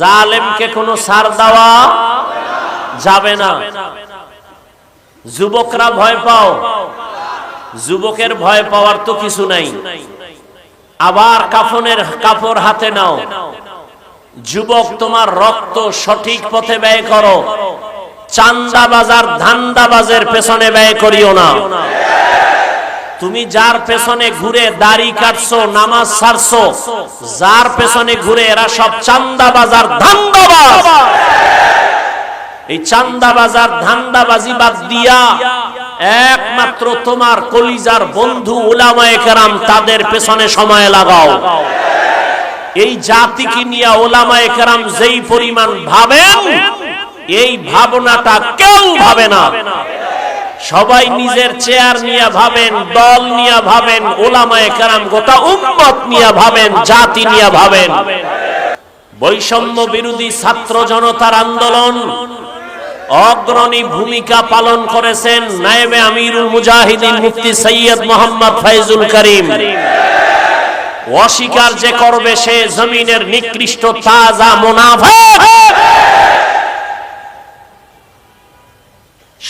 জালেমকে কোনো সার দেওয়া যাবে না। যুবকরা ভয় পাও। যুবকের ভয় পাওয়ার তো কিছু নাই। আবার কাফনের, কাপড় হাতে নাও। যুবক, তোমার রক্ত সঠিক পথে ব্যয় করো। চান্দা বাজার পেছনে ব্যয় করিও না। তুমি যার পেছনে ঘুরে দাড়ি কাটছো, নামাজ ছাড়ছো যার পেছনে ঘুরে এরা সব চান্দা বাজার ধান্দাবাজ। এই চান্দা বাজার ধান্দাবাজি বাদ দিয়া একমাত্র তোমার কলিজার বন্ধু ওলামায়ে কেরাম তাদের পেছনে সময় লাগাও। এই জাতিকে নিয়ে ওলামায়ে কেরাম যেই পরিমাণ ভাবেন, এই ভাবনাটা কেউ ভাবে না। সবাই নিজের চেয়ার নিয়ে ভাবেন, দল নিয়ে ভাবেন ওলামায়ে কারাম গোটা উম্মত নিয়ে ভাবেন, জাতি নিয়ে ভাবেন। বৈষম্য বিরোধী ছাত্র জনতার আন্দোলন অগ্রণী ভূমিকা পালন করেছেন নায়েবে আমিরুল মুজাহিদিন মুফতি সৈয়দ মোহাম্মদ ফাইজুল করিম। অস্বীকার যে করবে সে জমিনের নিকৃষ্ট তাজা মুনাফা।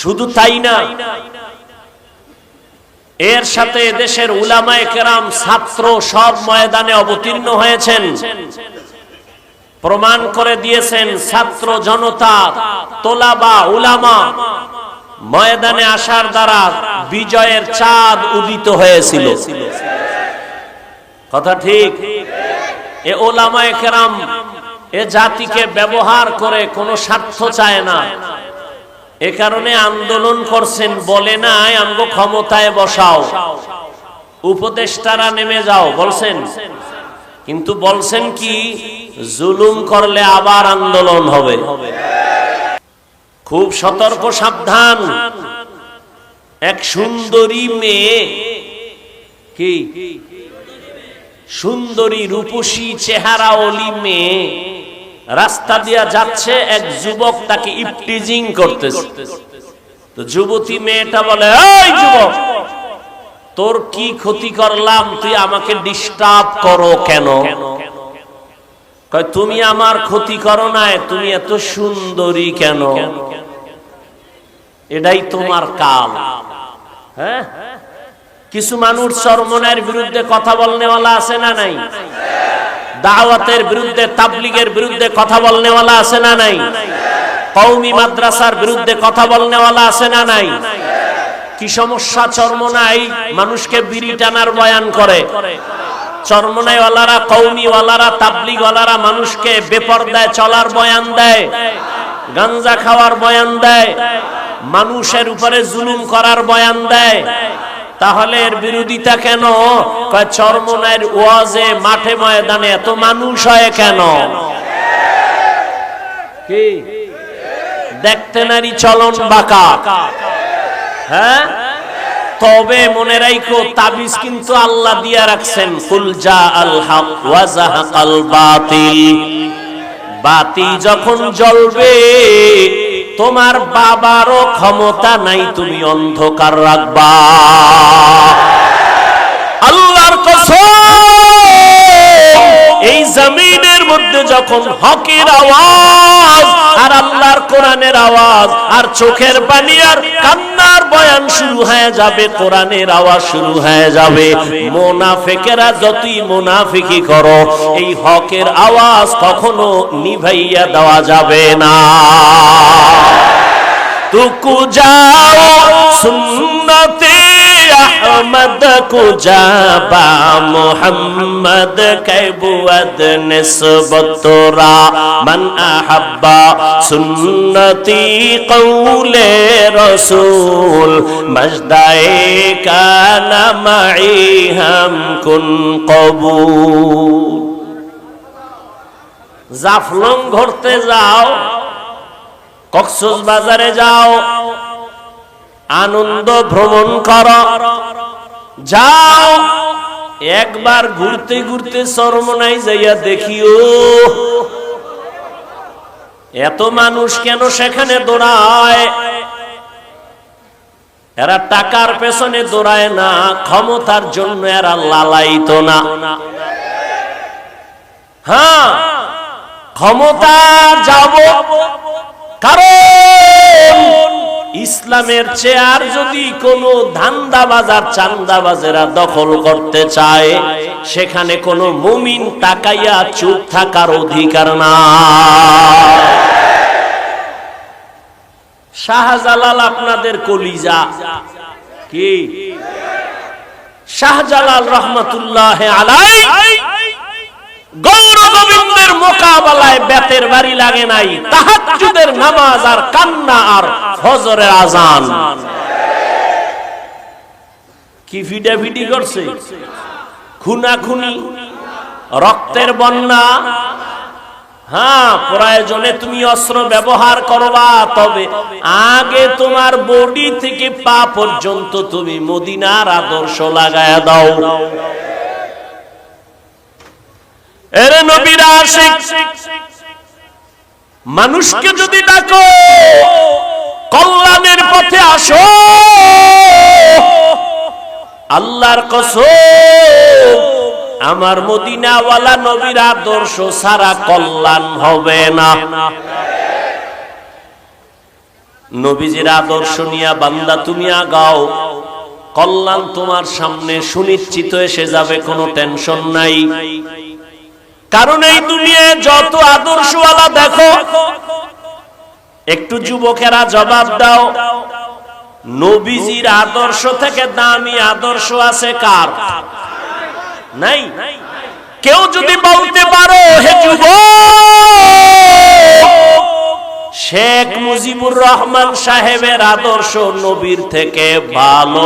শুধু তাই না, এর সাথে দেশের উলামায়ে কেরাম ছাত্র সব ময়দানে অবতীর্ণ হয়েছেন। প্রমাণ করে দিয়েছেন ছাত্র জনতা, তোলাবা উলামা ময়দানে আসার দ্বারা বিজয়ের চাঁদ উদিত হয়েছিল। কথা ঠিক? এ ওলামায়ে কেরাম এ জাতিকে ব্যবহার করে কোনো স্বার্থ চায় না। এ কারণে আন্দোলন করছেন, বলে নাই, আমগো ক্ষমতায় বসাও। উপদেষ্টারা নেমে যাও, বলছেন। কিন্তু বলছেন কি, জুলুম করলে আবার আন্দোলন হবে। খুব সতর্ক, সাবধান। এক সুন্দরী মেয়ে, কি? সুন্দরী রূপসী চেহারা অলি মেয়ে রাস্তা দিয়া যাচ্ছে এক যুবক তাকে ইপটিজিং করতেছে। তো যুবতী মেয়েটা বলে, এই যুবক, তোর কি ক্ষতি করলাম? তুই আমাকে ডিস্টার্ব করো কেন? তুমি আমার ক্ষতি করো না তুমি এত সুন্দরী কেন? এটাই তোমার কাল। হ্যাঁ? কিছু মানুষ চরমনের বিরুদ্ধে কথা বলনেওয়ালা আছে না নাই? দাওয়াতের বিরুদ্ধে, তাবলিগের বিরুদ্ধে কথা বলনেওয়ালা আছে না নাই? কৌমি মাদ্রাসার বিরুদ্ধে কথা বলনেওয়ালা আছে না নাই? কি সমস্যা, চর্মনাই? মানুষকে বিড়ি টানার বয়ান করে। চর্মনাইওয়ালারা কৌমিওয়ালারা তাবলিগওয়ালারা মানুষকে বেপরদায় চলার বয়ান দেয়, গাঞ্জা খাওয়ার বয়ান দেয়, মানুষের উপরে জুলুম করার বয়ান দেয়। তাহলে এর বিরোধিতা কেন? কয় চরমনায়ের ওয়াজে মাঠে ময়দানে এত মানুষ হয় কেন? দেখতে নারী চলন বাঁকা। হ্যাঁ? তবে মনে রাখো তাবিজ কিন্তু আল্লাহ দিয়া রাখছেন। কুল জা আল ওয়া বাতিল। বাতি যখন জ্বলবে তোমার বাবারও ক্ষমতা নাই, তুমি অন্ধকার রাখবা। আল্লাহর এই জমিনের মধ্যে যখন হকের আওয়াজ, আর আল্লাহর কোরআনের আওয়াজ, আর চোখের পানি আর কান্নার বয়ান শুরু হয়ে যাবে, কোরআনের আওয়াজ শুরু হয়ে যাবে। মোনাফেকেরা যতই মোনাফিকি করো, এই হকের আওয়াজ কখনো নিভাইয়া দেওয়া যাবে না। तुकु जाओ सुन्नते अहमद को जाबा मोहम्मद कैबुअद निस्बतरा मन अहब्बा सुन्नती कौले रसूल मजदाए का नमाई हम कुन कबूल জাফলং ঘুরতে যাও কক্সস বাজারে যাও। আনন্দ ভ্রমণ কর। যাও। একবার ঘুরতে ঘুরতে সরমনাই যাইয়া দেখিও। এত মানুষ কেন সেখানে দৌড়ায়? এরা টাকার পেছনে দৌড়ায় না, ক্ষমতার জন্য এরা লালাইতো না। হ্যাঁ ক্ষমতা যাব। কারণ ইসলামের চেয়ার যদি কোনো ধান্দাবাজার চান্দাবাজেরা দখল করতে চায় সেখানে কোনো মুমিন তাকাইয়া চুপ থাকার অধিকার না শাহজালাল আপনাদের কলিজা কি? শাহজালাল রহমতুল্লাহ আলাই গোবিন্দের মোকাবেলায় বেতের বাড়ি লাগে নাই, তাহাজ্জুদের নামাজ আর কান্না আর ফজরের আজান। কি ফিডাফিডি করছে? খুনাখুনি, রক্তের বন্যা। হ্যাঁ প্রয়োজনে তুমি অস্ত্র ব্যবহার করবা, তবে আগে তোমার বডি থেকে পা পর্যন্ত তুমি মদিনার আদর্শ লাগায়া দাও। এরে নবীরা আশিক। মানুষকে যদি ডাকো, কল্যাণের পথে আসো। আল্লাহর কসম, আমার মদিনাওয়ালা নবীর আদর্শ সারা কল্যাণ হবে না। নবীজির আদর্শ নিয়া বান্দা তুমি আগাও। কল্যাণ তোমার সামনে সুনিশ্চিত এসে যাবে, কোনো টেনশন নাই। কারণ এই দুনিয়ায় যত আদর্শওয়ালা দেখো, একটু যুবকেরা জবাব দাও, নবীজির আদর্শ থেকে দামি আদর্শ আছে কার? নাই? কেউ যদি বলতে পারো, হে যুব শেখ মুজিবুর রহমান সাহেবের আদর্শ নবীর থেকে ভালো।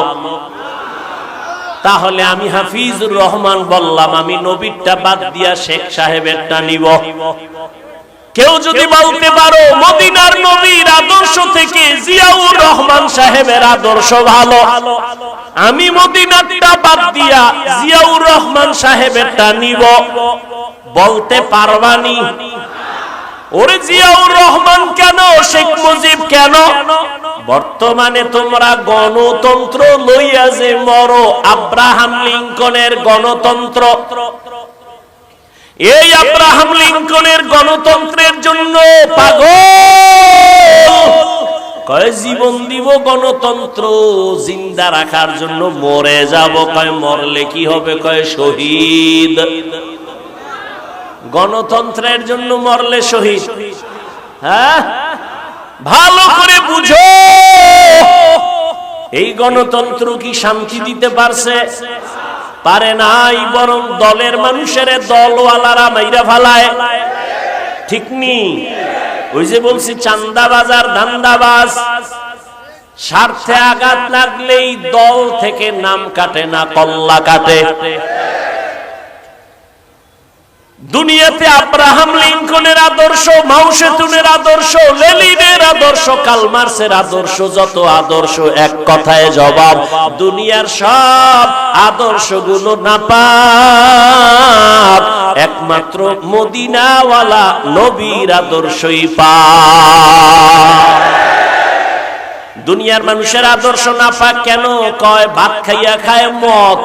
তাহলে আমি হাফিজুর রহমান বললাম, আমি নবীরটা বাদ দিয়া শেখ সাহেবেরটা নিব। কেউ যদি বলতে পারো, মদিনার নবীর আদর্শ থেকে জিয়াউর রহমান সাহেবের আদর্শ ভালো। আমি মদিনারটা বাদ দিয়া জিয়াউর রহমান সাহেবেরটা নিব। বলতে পারবানি? ওরে জিয়াউর রহমান কেন? শেখ মুজিব কেন? বর্তমানে তোমরা গণতন্ত্র লইয়া যে মরো, আব্রাহাম লিঙ্কনের গণতন্ত্র। এই আব্রাহাম লিঙ্কনের গণতন্ত্রের জন্য পাগল! কয়, জীবন দিব গণতন্ত্র, জিন্দা রাখার জন্য মরে যাব, কয়, মরলে কি হবে, কয়, শহীদ। গণতন্ত্রের জন্য মরলে শহীদ। হ্যাঁ? ভালো করে বুঝো। এই গণতন্ত্র কি শান্তি দিতে পারছে? পারে নাই, বরং দলের মানুষের দলওয়ালারা মাইরা ফালায়। ঠিক নি? ওই যে বলছি, চান্দাবাজার, ধান্দাবাজ। স্বার্থে আঘাত লাগলেই দল থেকে নাম কাটে না, কল্লা কাটে। দুনিয়াতে আব্রাহাম লিঙ্কনের আদর্শ, মাউসেতুনের আদর্শ লেলিনের আদর্শ, কালমার্সের আদর্শ, যত আদর্শ এক কথায় জবাব, দুনিয়ার সব আদর্শগুলো না পাপ একমাত্র মদিনাওয়ালা নবীর আদর্শই পা দুনিয়ার মানুষের আদর্শ না পাক কেন? কয়, ভাত খাইয়া খায় মদ।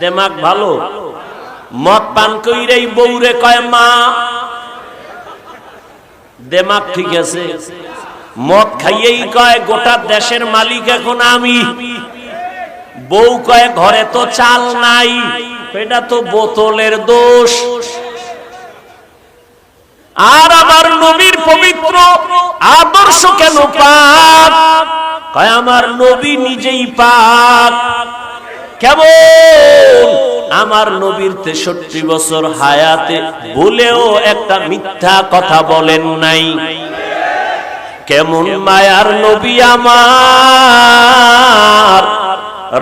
দেমাগ ভালো? মদ পান কইরেই বউরে কয়, মা, দেমাগ ঠিক আছে। মদ খাইয়েই কয়, গোটা দেশের মালিক এখন আমি। বউ কয়, ঘরে তো চাল নাই, এটা তো বোতলের দোষ। আর আমার নবীর পবিত্র আদর্শ কেন পাক কয়, আমার নবী নিজেই পাক কেমন? আমার নবীর তেষট্টি বছর হায়াতে বলেও একটা মিথ্যা কথা বলেন নাই। কেমন মায়ার নবী আমার?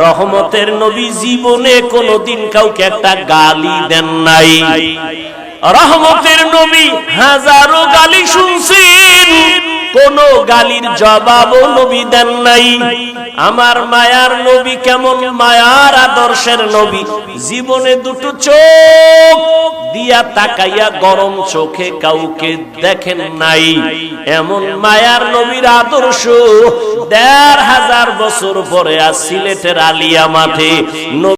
রহমতের নবী জীবনে কোনদিন কাউকে একটা গালি দেন নাই। রহমতের নবী হাজারো গালি শুনছেন, কোন গালির জবাবও নবী দেন নাই। আমার মায়ার নবী কেমন মায়ার আদর্শের নবী? জীবনে দুটো চোখ দিয়া তাকাইয়া গরম চোখে কাউকে দেখেন নাই। এমন মায়ার নবীর আদর্শ দেড় হাজার বছর পরে আর সিলেটের আলিয়া মাঠে